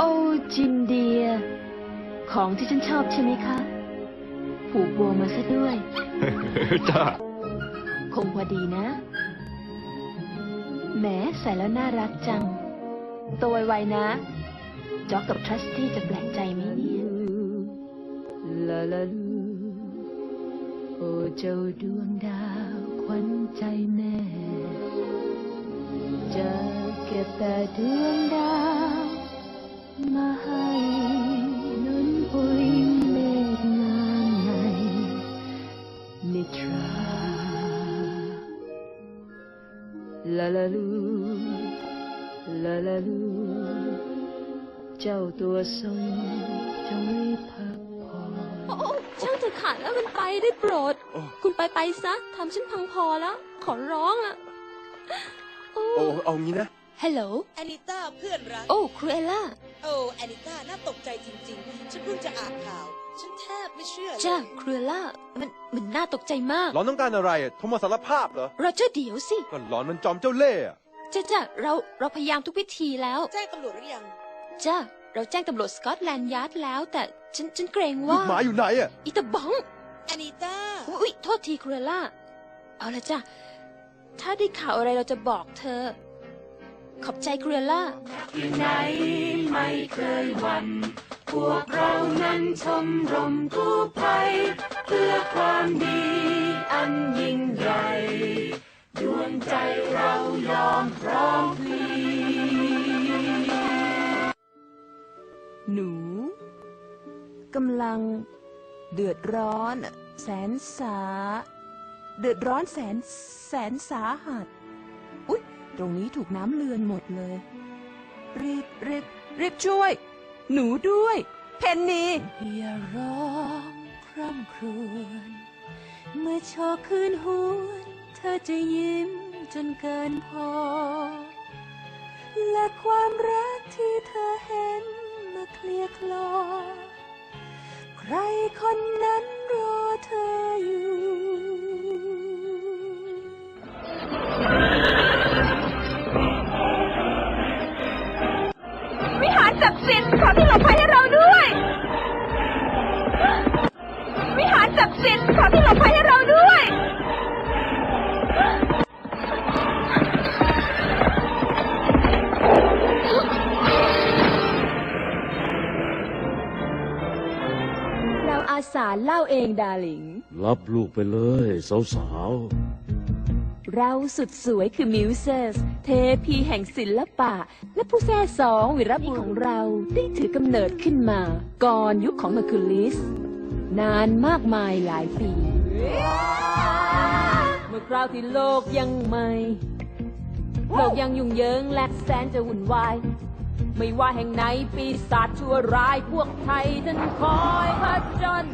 โอ้จินเดีย ของที่ฉันชอบใช่ไหมคะ ผูกโบมาซะด้วย จ้าคงพอดีนะ แหมใส่แล้วน่ารักจังตัวไวๆนะ จ็อกกับทรัสตี้จะแปลกใจไหมเนี่ยลาลาลูโอ้เจ้าดวงดาวขวัญใจแม่จะเก็บแต่ดวงดาว มาให้หนุนปุยเมฆงามในนิทราลาลาลูลาลาลูเจ้าตัวสนจงรีบพักผ่อนโอ้ช่างเถอะขาดแล้วมันไปได้โปรด คุณไปไปซะทำฉันพังพอแล้ว ขอร้องอะโอ้โอ้เอางี้นะ ฮัลโหล แอนิต้าเพื่อนรัก โอ้ครูเอล่า โอ้แอนิต้าน่าตกใจจริงๆ ฉันเพิ่งจะอ่านข่าว ฉันแทบไม่เชื่อเลยจ้าครูเอล่า มันมันน่าตกใจมาก หลอนต้องการอะไรอะโทรมาสารภาพเหรอ โรเจอร์เดี๋ยวสิ ก็หลอนมันจอมเจ้าเล่ห์อะจ้าจ้าเราเราพยายามทุกวิธีแล้ว แจ้งตำรวจหรือยัง จ้าเราแจ้งตำรวจสกอตแลนด์ยาร์ดแล้ว แต่ฉันฉันเกรงลูว่ากหมาอยู่ไหนอะอีตาบ้อง แอนิต้า อุ๊ย โทษทีครูเอล่า เอาละจ้ะ ถ้าได้ข่าวอะไรเราจะบอกเธอ ขอบใจครูเอล่า ที่ไหนไม่เคยหวัน พวกเรานั้นชมรมกู้ภัยเพื่อความดีอันยิ่งใหญ่ ดวงใจเรายอมพร้อมพลีหนูกำลัง เดือดร้อน แสนสา เดือดร้อนแสนแสนสาหัสอุ๊ย ตรงนี้ถูกน้ำเลือนหมดเลย รีบรีบรีบช่วย หนูด้วย เพนนีอย่าร้องคร่ำครวญเมื่อโชคคืนหวนเธอจะยิ้มจนเกินพอ และความรักที่เธอเห็นมาเคลียร์คลอ ใครคนนั้นรอเธออยู่ วิหารศักดิ์สิทธิ์ขอที่หลบภัยให้เราด้วย วิหารศักดิ์สิทธิ์ขอที่หลบภัยให้เราด้วย เราอาสาเล่าเองดาหลิง รับลูกไปเลย สาว เราสุดสวยคือมิวเซสเทพีแห่งศิลปะ และผู้แท้สองวีรบุรุษของเราได้ถือกำเนิดขึ้นมา ก่อนยุคของเมอร์คิวลิส นานมากมายหลายปี เมื่อคราวที่โลกยังใหม่ โลกยังยุ่งเหยิงและแสนจะวุ่นวาย ไม่ว่าแห่งไหนปีศาจชั่วร้ายพวกไทยท่านคอยผจญ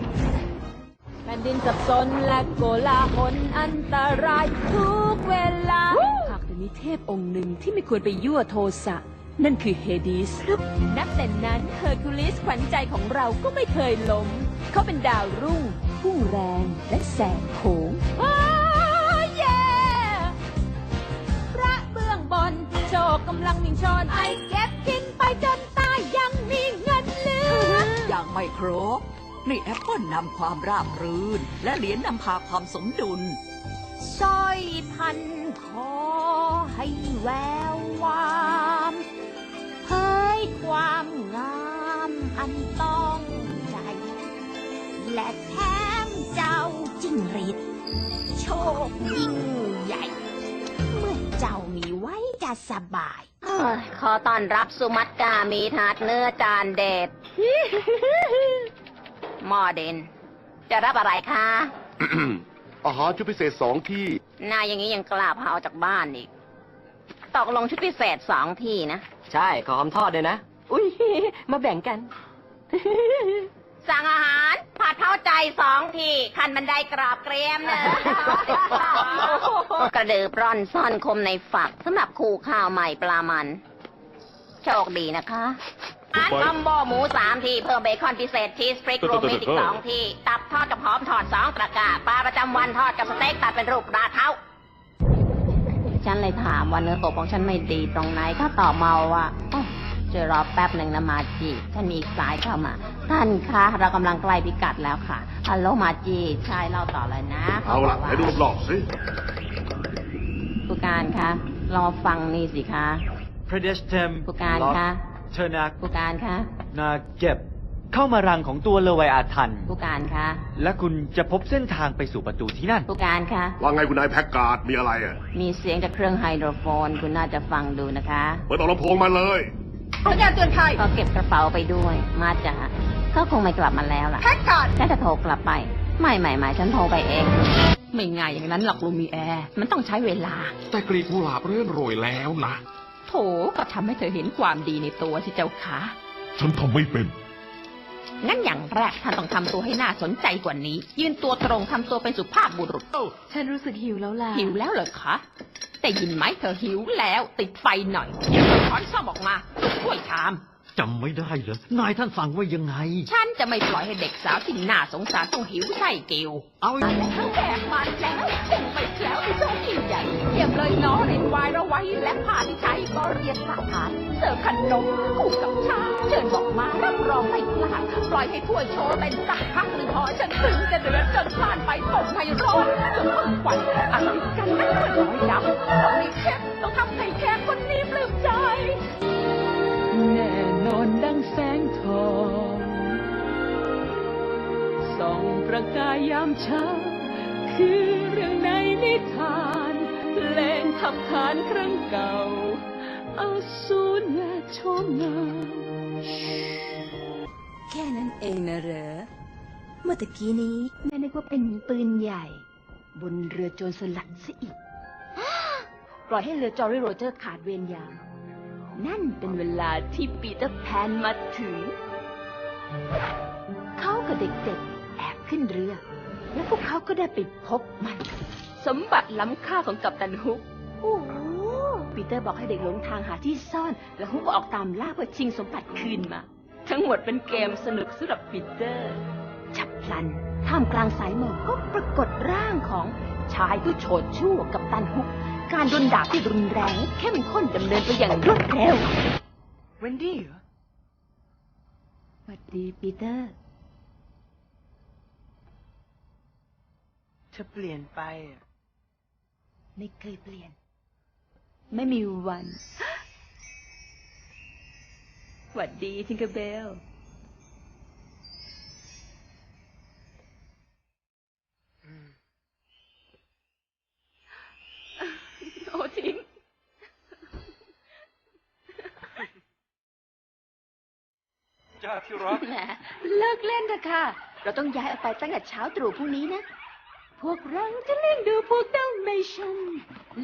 ผ่นดินสับสนและโกลาหลอันตรายทุกเวลา หากแต่มีเทพองค์หนึ่งที่ไม่ควรไปยั่วโทสะ นั่นคือเฮดิสนับแต่นั้นเฮอร์คิวลิสขวัญใจของเราก็ไม่เคยล้ม เขาเป็นดาวรุ่งพุ่งแรงและแสงโขงอ้าวเย่พระเบื้องบนโชคกำลังมิ่งชอนไอเก็บกินไปจนตายยังมีเงินเหลืออย่างไม่ครบ นี่แอปเปิลนำความราบรื่น และเหรียญนำพาความสมดุลสร้อยพันคอให้แวววามเผยความงามอันต้องใจ และแถมเจ้าจิ้งหรีดโชคยิ่งใหญ่ เมื่อเจ้ามีไว้จะสบายขอต้อนรับสุมัตกามีทาดเนื้อจานเด็ด หม้อเด่น จะรับอะไรคะอาหารชุดพิเศษสองที่ นายอย่างนี้ยังกล้าพาออกจากบ้านอีก ตกลงชุดพิเศษสองที่นะ ใช่ ขอคำทอดเลยนะ อุ้ยมาแบ่งกัน สั่งอาหารผัดเท้าใจสองที่คันบันไดกราบเกรียมเนอะกระดือปร่อนซ่อนคมในฝักสำหรับคู่ข้าวใหม่ปลามัน โชคดีนะคะ อาหารคอมโบหมูสามที่เพิ่มเบคอนพิเศษชีสฟริกรวมมิตรอีกสองที่ ตับทอดกับหอมทอดสองตะกร้าปลาประจำวันทอดกับสเต็กตัดเป็นรูปปลาเท้า ฉันเลยถามว่าเนื้ออบของฉันไม่ดีตรงไหนเขาตอบมาว่าอ้อช่วยรอแป๊บหนึ่งนะมาจิท่านมีอีกสายเข้ามา ท่านคะ เรากำลังใกล้พิกัดแล้วค่ะฮัลโหลมาจิใช่เล่าต่อเลยนะเอาละให้ดูรอบๆสิ ผู้การคะลองมาฟังนี่สิคะ Predestem ผู้การคะ เทอร์นักผู้การคะนาเก็บ เข้ามารังของตัวเลวไวอาทัน ผู้การคะและคุณจะพบเส้นทางไปสู่ประตูที่นั่น ผู้การคะว่าไงคุณนายแพ็กการ์ดมีอะไรอะมีเสียงจากเครื่องไฮโดรโฟน คุณน่าจะฟังดูนะคะเปิดเอาลำโพงมาเลยสัญญาณเตือนภัยก็เก็บกระเป๋าไปด้วย มาจ้ะเขาคงไม่กลับมาแล้วล่ะแพ็กการ์ดฉันจะโทรกลับไป ไม่ไม่ไม่ฉันโทรไปเอง ไม่ง่ายอย่างนั้นหรอกลูมีแอร์ มันต้องใช้เวลา แต่กลีบกุหลาบเริ่มโรยแล้วนะโถ ก็ทำให้เธอเห็นความดีในตัวสิเจ้าขาฉันทำไม่เป็น งั้นอย่างแรกท่านต้องทำตัวให้น่าสนใจกว่านี้ ยืนตัวตรงทำตัวเป็นสุภาพบุรุษฉันรู้สึกหิวแล้วล่ะ หิวแล้วเหรอคะแต่ยินไหมเธอหิวแล้ว ติดไฟหน่อยเดี๋ยวเธอถอนซ่อมออกมาช่วยทจำไม่ได้เหรอนายท่านสั่งว่ายังไงำฉันจะไม่ปล่อยให้เด็กสาวที่น่าสงสารต้องหิวไส้เกลวเอาอีกทั้งแขกมาแล้วจึงไม่ แล้วที่โชคยิ่งใหญ่เยี่ยมเลยน้องเล่นวายระไว้และผ้าที่ใช้ก็เรียนสาขานเสิร์ฟขนมคู่กับชาเชิญบอกมารับรองไม่พลาดปล่อยให้ถ้วโชว์เป็นสักพักหนึ่งพอฉันถึงจะเดือดจนพลาดไปตกให้ร้อนจนต้องควันอะไรกันนั่นมันร้อยดำต้องมีเชฟต้องทำให้แขกคนนี้ปลื้มใจแน่นอนดังแสงทองส่องประกายยามเช้าคือ นิทานเพลงทับทานครั้งเก่าอาสูรและโชมงามแค่นั้นเองนะเหรอ เมื่อตะกี้นี้แม่นึกว่าเป็นปืนใหญ่ บนเรือโจรสลัดซะอีก ปล่อยให้เรือจอริโรเจอร์ขาดเวรยามนั่นเป็นเวลาที่ปีเตอร์แพนมาถึง เขากับเด็กๆ แอบขึ้นเรือ และพวกเขาก็ได้ไปพบมัน สมบัติล้ำค่าของกัปตันฮุก โอ้โหปีเตอร์บอกให้เด็กหลงทางหาที่ซ่อน แล้วฮุกก็ออกตามล่าเพื่อชิงสมบัติคืนมา ทั้งหมดเป็นเกมสนุกสำหรับปีเตอร์ ฉับพลัน ท่ามกลางสายหมอกก็ปรากฏร่างของชายผู้โฉดชั่วกับตันฮุก การโดนด่าที่รุนแรงและเข้มข้นดำเนินไปอย่างรวดเร็วเวนดี้เหรอสวัสดีปีเตอร์ เธอเปลี่ยนไป ไม่เคยเปลี่ยน ไม่มีวันสวัสดีทิงเกอร์เบลโอ้ทิ้งจ้าที่รักแหมเลิกเล่นเถอะค่ะ เราต้องย้ายออกไปตั้งแต่เช้าตรู่พรุ่งนี้นะ พวกเราจะเล่นดูพวกเดลเมชัน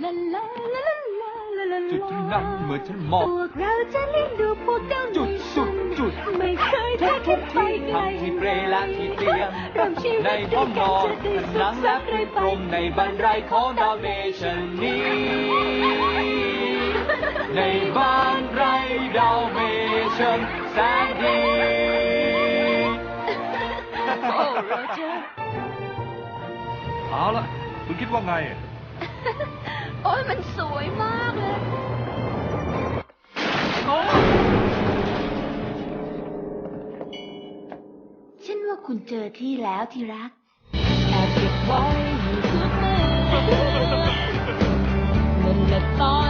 ลาลาลาลาลาลาลาจุดที่นั่นเหมือนฉันมองพวกเราจะเล่นดูพวกเดลเมจุดชันจุดไม่เคยแพ้แค่ไปไกลทั้งที่เปรและที่เตียง เริ่มชีวิตในห้องนอนด้วยหกันันงจะและได้ปสุขสันต์รมในบันไดของดาวเมชันนี้ ในบ้านไรดาวเมชันแสนดี โอ้โรเจอร์ เอาละคุณคิดว่าไง โอ้ยมันสวยมากเลย ฉันว่าคุณเจอที่แล้วที่รัก แอบเก็บไว้อยู่ทุกเมื่อนั่นแหละตอน